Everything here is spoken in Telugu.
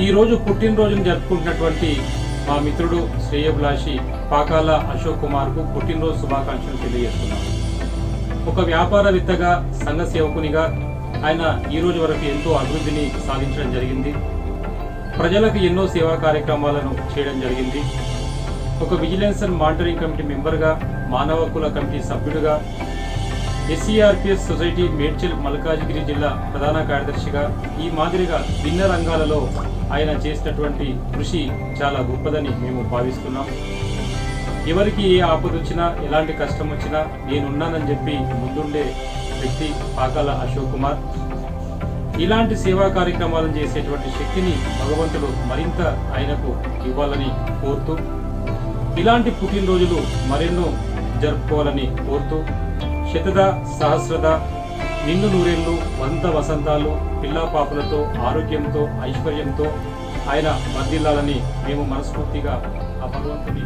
ఈరోజు పుట్టినరోజును జరుపుకుంటున్నటువంటి మా మిత్రుడు శ్రేయభిలాషి పాకాల అశోక్ కుమార్కు పుట్టినరోజు శుభాకాంక్షలు తెలియజేస్తున్నాను ఒక వ్యాపారవేత్తగా సంఘ సేవకునిగా ఆయన ఈ రోజు వరకు ఎంతో అభివృద్ధిని సాధించడం జరిగింది. ప్రజలకు ఎన్నో సేవా కార్యక్రమాలను చేయడం జరిగింది. ఒక విజిలెన్స్ అండ్ మానిటరింగ్ కమిటీ మెంబర్గా మానవ హక్కుల కమిటీ సభ్యుడిగా ఎస్సీఆర్పిఎస్ సొసైటీ మేడ్చల్ మల్కాజిగిరి జిల్లా ప్రధాన కార్యదర్శిగా ఈ మాదిరిగా భిన్న రంగాలలో ఆయన చేసినటువంటి కృషి చాలా గొప్పదని మేము భావిస్తున్నాం. ఎవరికి ఏ ఆపద వచ్చినా ఎలాంటి కష్టం వచ్చినా నేనున్నానని చెప్పి ముందుండే వ్యక్తి పాకాల అశోక్ కుమార్. ఇలాంటి సేవా కార్యక్రమాలను చేసేటువంటి శక్తిని భగవంతుడు మరింత ఆయనకు ఇవ్వాలని కోరుతూ ఇలాంటి పుట్టినరోజులు మరెన్నో జరుపుకోవాలని కోరుతూ శతద సహస్రద నిన్ను నూరేళ్ళు వంద వసంతాలు పిల్లా పాపలతో ఆరోగ్యంతో ఐశ్వర్యంతో ఆయన వర్ధిల్లాలని మేము మనస్ఫూర్తిగా ఆ భగవంతుని